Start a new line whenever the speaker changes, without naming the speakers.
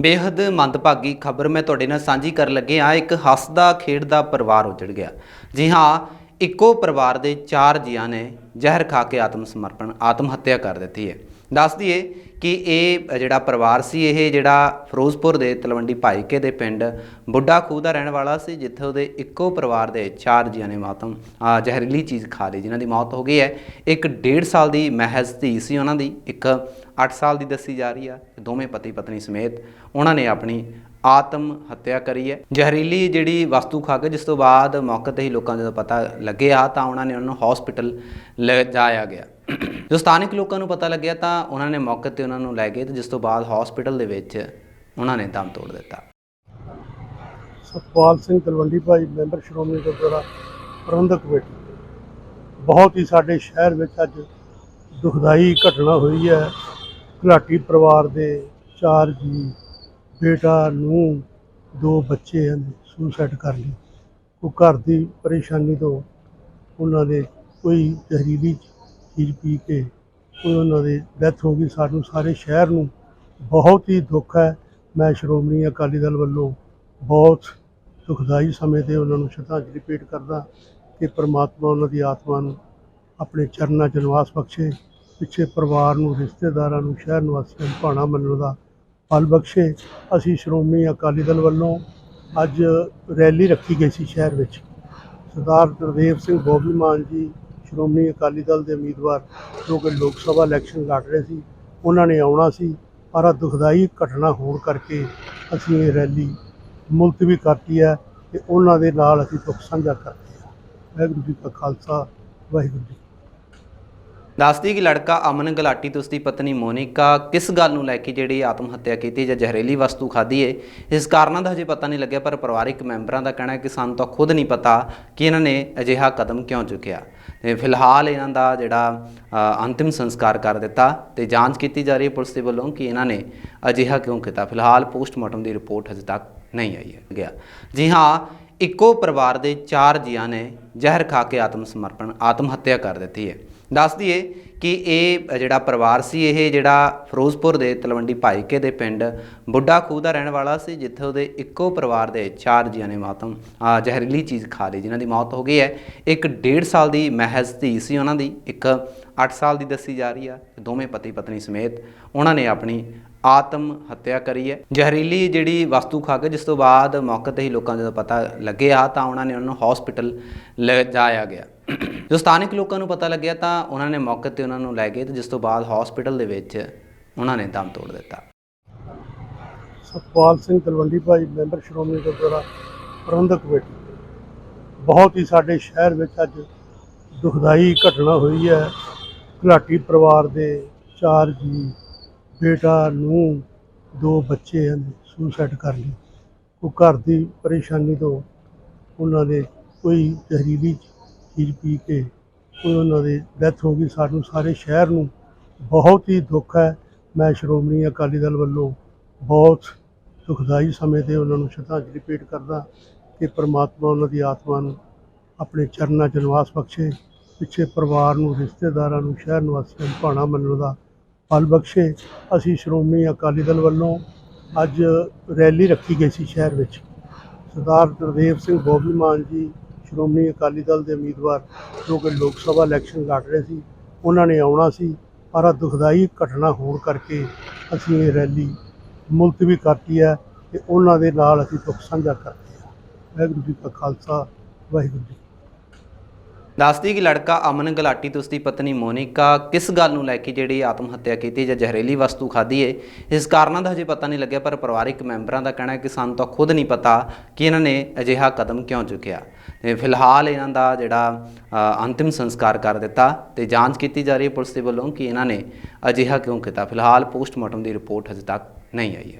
ਬੇਹੱਦ ਮੰਦਭਾਗੀ ਖਬਰ ਮੈਂ ਤੁਹਾਡੇ ਨਾਲ ਸਾਂਝੀ ਕਰਨ ਲੱਗੇ ਆ ਇੱਕ ਹੱਸਦਾ ਖੇਡਦਾ ਪਰਿਵਾਰ ਉਜੜ ਗਿਆ। ਜੀ ਹਾਂ, ਇੱਕੋ ਪਰਿਵਾਰ ਦੇ ਚਾਰ ਜੀਆਂ ਨੇ ਜ਼ਹਿਰ ਖਾ ਕੇ ਆਤਮ ਸਮਰਪਣ ਆਤਮ ਹੱਤਿਆ ਕਰ ਦਿੱਤੀ ਹੈ। ਦੱਸ ਦਈਏ ਕਿ ਇਹ ਜਿਹੜਾ ਪਰਿਵਾਰ ਸੀ, ਇਹ ਜਿਹੜਾ ਫਿਰੋਜ਼ਪੁਰ ਦੇ ਤਲਵੰਡੀ ਭਾਈਕੇ ਦੇ ਪਿੰਡ ਬੁੱਢਾ ਖੂਹ ਦਾ ਰਹਿਣ ਵਾਲਾ ਸੀ, ਜਿੱਥੇ ਉਹਦੇ ਇੱਕੋ ਪਰਿਵਾਰ ਦੇ ਚਾਰ ਜੀਆਂ ਨੇ ਮਾਤਮ ਜ਼ਹਿਰੀਲੀ ਚੀਜ਼ ਖਾ ਲਈ, ਜਿਨ੍ਹਾਂ ਦੀ ਮੌਤ ਹੋ ਗਈ ਹੈ। ਇੱਕ 1.5 ਸਾਲ ਦੀ ਮਹਿਜ਼ ਧੀ ਸੀ ਉਹਨਾਂ ਦੀ, ਇੱਕ 8 ਸਾਲ ਦੀ ਦੱਸੀ ਜਾ ਰਹੀ ਆ ਦੋਵੇਂ ਪਤੀ ਪਤਨੀ ਸਮੇਤ ਉਹਨਾਂ ਨੇ ਆਪਣੀ ਆਤਮ ਹੱਤਿਆ ਕਰੀ ਹੈ। ਜ਼ਹਿਰੀਲੀ ਜਿਹੜੀ ਵਸਤੂ ਖਾ ਕੇ, ਜਿਸ ਤੋਂ ਬਾਅਦ ਮੌਕੇ ਤੇ ਹੀ ਲੋਕਾਂ ਨੂੰ ਜਦੋਂ ਪਤਾ ਲੱਗਿਆ, ਤਾਂ ਉਹਨਾਂ ਨੇ ਉਹਨਾਂ ਨੂੰ ਹਸਪੀਟਲ ਲੈ ਜਾਇਆ ਗਿਆ। ਜੋ ਸਥਾਨਕ ਲੋਕਾਂ ਨੂੰ ਪਤਾ ਲੱਗਿਆ ਤਾਂ ਉਹਨਾਂ ਨੇ ਮੌਕੇ ਤੇ ਉਹਨਾਂ ਨੂੰ ਲੈ ਗਏ ਤੇ ਜਿਸ ਤੋਂ ਬਾਅਦ ਹਸਪੀਟਲ ਦੇ ਵਿੱਚ ਉਹਨਾਂ ਨੇ ਦਮ ਤੋੜ ਦਿੱਤਾ।
Satpal Singh Talwandi Bhai, member Shiromani Gurdwara Prabandhak committee. ਬਹੁਤ ਹੀ ਸਾਡੇ ਸ਼ਹਿਰ ਵਿੱਚ ਅੱਜ ਦੁਖਦਾਈ ਘਟਨਾ ਹੋਈ ਹੈ। ਘਲਾਟੀ ਪਰਿਵਾਰ ਦੇ ਚਾਰ ਜੀ, ਬੇਟਾ ਨੂੰ ਦੋ ਬੱਚੇ ਹਨ ਸੁਸਾਈਡ ਕਰ ਲਈ ਉਹ ਘਰ ਦੀ ਪਰੇਸ਼ਾਨੀ ਤੋਂ ਉਹਨਾਂ ਦੇ ਕੋਈ ਜ਼ਹਿਰੀਲੀ ਚੀਜ਼ ਪੀ ਕੇ ਕੋਈ ਉਹਨਾਂ ਦੀ ਡੈਥ ਹੋ ਗਈ, ਸਾਨੂੰ ਸਾਰੇ ਸ਼ਹਿਰ ਨੂੰ ਬਹੁਤ ਹੀ ਦੁੱਖ ਹੈ। ਮੈਂ ਸ਼੍ਰੋਮਣੀ ਅਕਾਲੀ ਦਲ ਵੱਲੋਂ ਬਹੁਤ ਦੁਖਦਾਈ ਸਮੇਂ ਤੇ ਉਹਨਾਂ ਨੂੰ ਸ਼ਰਧਾਂਜਲੀ ਭੇਟ ਕਰਦਾ ਕਿ ਪ੍ਰਮਾਤਮਾ ਉਹਨਾਂ ਦੀ ਆਤਮਾ ਨੂੰ ਆਪਣੇ ਚਰਨਾਂ 'ਚ ਨਿਵਾਸ ਬਖਸ਼ੇ, ਪਿੱਛੇ ਪਰਿਵਾਰ ਨੂੰ, ਰਿਸ਼ਤੇਦਾਰਾਂ ਨੂੰ, ਸ਼ਹਿਰ ਨਿਵਾਸੀਆਂ ਨੂੰ ਭਾਣਾ ਮੰਨਣ ਦਾ ਫਲ ਬਖਸ਼ੇ। ਅਸੀਂ ਸ਼੍ਰੋਮਣੀ ਅਕਾਲੀ ਦਲ ਵੱਲੋਂ ਅੱਜ ਰੈਲੀ ਰੱਖੀ ਗਈ ਸੀ ਸ਼ਹਿਰ ਵਿੱਚ। ਸਰਦਾਰ ਗੁਰਦੇਵ ਸਿੰਘ ਬੋਬੀ ਮਾਨ ਜੀ ਸ਼੍ਰੋਮਣੀ ਅਕਾਲੀ ਦਲ ਦੇ ਉਮੀਦਵਾਰ ਜੋ ਕਿ ਲੋਕ ਸਭਾ ਇਲੈਕਸ਼ਨ ਲੜ ਰਹੇ ਸੀ, ਉਹਨਾਂ ਨੇ ਆਉਣਾ ਸੀ, ਪਰ ਆਹ ਦੁਖਦਾਈ ਘਟਨਾ ਹੋਣ ਕਰਕੇ ਅਸੀਂ ਇਹ ਰੈਲੀ ਮੁਲਤਵੀ ਕਰਤੀ ਹੈ ਤੇ ਉਹਨਾਂ ਦੇ ਨਾਲ ਅਸੀਂ ਦੁੱਖ ਸਾਂਝਾ ਕਰਦੇ ਹਾਂ। ਵਾਹਿਗੁਰੂ ਜੀ ਕਾ ਖਾਲਸਾ, ਵਾਹਿਗੁਰੂ ਜੀ
ਦੱਸਦੀ ਕਿ ਲੜਕਾ ਅਮਨ ਗਲਾਟੀ ਤੇ ਉਸਦੀ ਪਤਨੀ ਮੋਨਿਕਾ ਕਿਸ ਗੱਲ ਨੂੰ ਲੈ ਕੇ ਜਿਹੜੀ ਆਤਮ ਹੱਤਿਆ ਕੀਤੀ ਜਾਂ ਜ਼ਹਿਰੀਲੀ ਵਸਤੂ ਖਾਧੀ ਏ, ਇਸ ਕਾਰਨਾਂ ਦਾ ਹਜੇ ਪਤਾ ਨਹੀਂ ਲੱਗਿਆ, ਪਰ ਪਰਿਵਾਰਿਕ ਮੈਂਬਰਾਂ ਦਾ ਕਹਿਣਾ ਹੈ ਕਿ ਸਾਨੂੰ ਤਾਂ ਖੁਦ ਨਹੀਂ ਪਤਾ ਕਿ ਇਹਨਾਂ ਨੇ ਅਜਿਹਾ ਕਦਮ ਕਿਉਂ ਚੁੱਕਿਆ। ਤੇ ਫਿਲਹਾਲ ਇਹਨਾਂ ਦਾ ਜਿਹੜਾ ਅੰਤਿਮ ਸੰਸਕਾਰ ਕਰ ਦਿੱਤਾ ਤੇ ਜਾਂਚ ਕੀਤੀ ਜਾ ਰਹੀ ਹੈ ਪੁਲਿਸ ਦੇ ਵੱਲੋਂ ਕਿ ਇਹਨਾਂ ਨੇ ਅਜਿਹਾ ਕਿਉਂ ਕੀਤਾ। ਫਿਲਹਾਲ ਪੋਸਟਮਾਰਟਮ ਦੀ ਰਿਪੋਰਟ ਹਜੇ ਤੱਕ ਨਹੀਂ ਆਈ ਹੈ। ਗਿਆ ਜੀ ਹਾਂ ਇੱਕੋ ਪਰਿਵਾਰ ਦੇ ਚਾਰ ਜੀਆਂ ਨੇ ਜ਼ਹਿਰ ਖਾ ਕੇ ਆਤਮ ਸਮਰਪਣ, ਆਤਮ ਹੱਤਿਆ ਕਰ ਦਿੱਤੀ ਹੈ। ਦੱਸ ਦਈਏ ਕਿ ਇਹ ਜਿਹੜਾ ਪਰਿਵਾਰ ਸੀ, ਇਹ ਜਿਹੜਾ ਫਿਰੋਜ਼ਪੁਰ ਦੇ ਤਲਵੰਡੀ ਭਾਈਕੇ ਦੇ ਪਿੰਡ ਬੁੱਢਾ ਖੂਹ ਦਾ ਰਹਿਣ ਵਾਲਾ ਸੀ, ਜਿੱਥੇ ਉਹਦੇ ਇੱਕੋ ਪਰਿਵਾਰ ਦੇ ਚਾਰ ਜੀਆਂ ਨੇ ਮਾਤਮ ਜ਼ਹਿਰੀਲੀ ਚੀਜ਼ ਖਾ ਲਈ, ਜਿਨ੍ਹਾਂ ਦੀ ਮੌਤ ਹੋ ਗਈ ਹੈ। ਇੱਕ 1.5 ਸਾਲ ਦੀ ਮਹਿਜ਼ ਧੀ ਸੀ ਉਹਨਾਂ ਦੀ, ਇੱਕ 8 ਸਾਲ ਦੀ ਦੱਸੀ ਜਾ ਰਹੀ ਆ, ਦੋਵੇਂ ਪਤੀ ਪਤਨੀ ਸਮੇਤ ਉਹਨਾਂ ਨੇ ਆਪਣੀ ਆਤਮ ਹੱਤਿਆ ਕਰੀ ਹੈ ਜ਼ਹਿਰੀਲੀ ਜਿਹੜੀ ਵਸਤੂ ਖਾ ਕੇ ਜਿਸ ਤੋਂ ਬਾਅਦ ਮੌਕੇ ਤੇ ਹੀ ਲੋਕਾਂ ਨੂੰ ਜਦੋਂ ਪਤਾ ਲੱਗਿਆ ਤਾਂ ਉਹਨਾਂ ਨੇ ਉਹਨਾਂ ਨੂੰ ਹਸਪੀਟਲ ਲੈ ਜਾਇਆ ਗਿਆ। ਜੋ ਸਥਾਨਕ ਲੋਕਾਂ ਨੂੰ ਪਤਾ ਲੱਗਿਆ ਤਾਂ ਉਹਨਾਂ ਨੇ ਮੌਕੇ ਤੇ ਉਹਨਾਂ ਨੂੰ ਲੈ ਗਏ ਤੇ ਜਿਸ ਤੋਂ ਬਾਅਦ ਹਸਪੀਟਲ ਦੇ ਵਿੱਚ ਉਹਨਾਂ ਨੇ ਦਮ ਤੋੜ ਦਿੱਤਾ।
Satpal Singh Talwandi Bhai member Shiromani Gurdwara Prabandhak committee. ਬਹੁਤ ਹੀ ਸਾਡੇ ਸ਼ਹਿਰ ਵਿੱਚ ਅੱਜ ਦੁਖਦਾਈ ਘਟਨਾ ਹੋਈ ਹੈ। ਘਲਾਟੀ ਪਰਿਵਾਰ ਦੇ ਚਾਰ ਜੀ ਬੇਟਾ ਨੂੰ ਦੋ ਬੱਚੇ ਹਨ ਸੁਸਾਈਡ ਕਰ ਲਈ ਉਹ ਘਰ ਦੀ ਪਰੇਸ਼ਾਨੀ ਤੋਂ ਉਹਨਾਂ ਦੇ ਕੋਈ ਜ਼ਹਿਰੀਲੀ ਚੀਜ਼ ਪੀ ਕੇ ਕੋਈ ਉਹਨਾਂ ਦੀ ਡੈਥ ਹੋ ਗਈ। ਸਾਨੂੰ ਸਾਰੇ ਸ਼ਹਿਰ ਨੂੰ ਬਹੁਤ ਹੀ ਦੁੱਖ ਹੈ। ਮੈਂ ਸ਼੍ਰੋਮਣੀ ਅਕਾਲੀ ਦਲ ਵੱਲੋਂ ਬਹੁਤ ਦੁਖਦਾਈ ਸਮੇਂ ਤੇ ਉਹਨਾਂ ਨੂੰ ਸ਼ਰਧਾਂਜਲੀ ਭੇਟ ਕਰਦਾ ਕਿ ਪ੍ਰਮਾਤਮਾ ਉਹਨਾਂ ਦੀ ਆਤਮਾ ਨੂੰ ਆਪਣੇ ਚਰਨਾਂ 'ਚ ਨਿਵਾਸ ਬਖਸ਼ੇ, ਪਿੱਛੇ ਪਰਿਵਾਰ ਨੂੰ, ਰਿਸ਼ਤੇਦਾਰਾਂ ਨੂੰ, ਸ਼ਹਿਰ ਨਿਵਾਸੀਆਂ ਨੂੰ ਭਾਣਾ ਮੰਨਣ ਦਾ ਫਲ ਬਖਸ਼ੇ। ਅਸੀਂ ਸ਼੍ਰੋਮਣੀ ਅਕਾਲੀ ਦਲ ਵੱਲੋਂ ਅੱਜ ਰੈਲੀ ਰੱਖੀ ਗਈ ਸੀ ਸ਼ਹਿਰ ਵਿੱਚ। ਸਰਦਾਰ ਗੁਰਦੇਵ ਸਿੰਘ ਬੋਬੀ ਮਾਨ ਜੀ, ਸ਼੍ਰੋਮਣੀ ਅਕਾਲੀ ਦਲ ਦੇ ਉਮੀਦਵਾਰ, ਜੋ ਕਿ ਲੋਕ ਸਭਾ ਇਲੈਕਸ਼ਨ ਲੜ ਰਹੇ ਸੀ, ਉਹਨਾਂ ਨੇ ਆਉਣਾ ਸੀ, ਪਰ ਆਹ ਦੁਖਦਾਈ ਘਟਨਾ ਹੋਣ ਕਰਕੇ ਅਸੀਂ ਇਹ ਰੈਲੀ ਮੁਲਤਵੀ ਕਰਤੀ ਹੈ ਤੇ ਉਹਨਾਂ ਦੇ ਨਾਲ ਅਸੀਂ ਦੁੱਖ ਸਾਂਝਾ ਕਰਦੇ ਹਾਂ। ਵਾਹਿਗੁਰੂ ਜੀ ਕਾ ਖਾਲਸਾ, ਵਾਹਿਗੁਰੂ ਜੀ
ਦੱਸਦੀ ਕਿ ਲੜਕਾ ਅਮਨ ਗਲਾਟੀ ਤੇ ਉਸਦੀ ਪਤਨੀ ਮੋਨਿਕਾ ਕਿਸ ਗੱਲ ਨੂੰ ਲੈ ਕੇ ਜਿਹੜੀ ਆਤਮ ਹੱਤਿਆ ਕੀਤੀ ਜਾਂ ਜ਼ਹਿਰੀਲੀ ਵਸਤੂ ਖਾਧੀ ਏ ਇਸ ਕਾਰਨਾਂ ਦਾ ਹਜੇ ਪਤਾ ਨਹੀਂ ਲੱਗਿਆ, ਪਰ ਪਰਿਵਾਰਿਕ ਮੈਂਬਰਾਂ ਦਾ ਕਹਿਣਾ ਹੈ ਕਿ ਸਾਨੂੰ ਤਾਂ ਖੁਦ ਨਹੀਂ ਪਤਾ ਕਿ ਇਹਨਾਂ ਨੇ ਅਜਿਹਾ ਕਦਮ ਕਿਉਂ ਚੁੱਕਿਆ। ਤੇ ਫਿਲਹਾਲ ਇਹਨਾਂ ਦਾ ਜਿਹੜਾ ਅੰਤਿਮ ਸੰਸਕਾਰ ਕਰ ਦਿੱਤਾ ਤੇ ਜਾਂਚ ਕੀਤੀ ਜਾ ਰਹੀ ਹੈ ਪੁਲਿਸ ਦੇ ਵੱਲੋਂ ਕਿ ਇਹਨਾਂ ਨੇ ਅਜਿਹਾ ਕਿਉਂ ਕੀਤਾ। ਫਿਲਹਾਲ ਪੋਸਟਮਾਰਟਮ ਦੀ ਰਿਪੋਰਟ ਹਜੇ ਤੱਕ ਨਹੀਂ ਆਈ ਹੈ।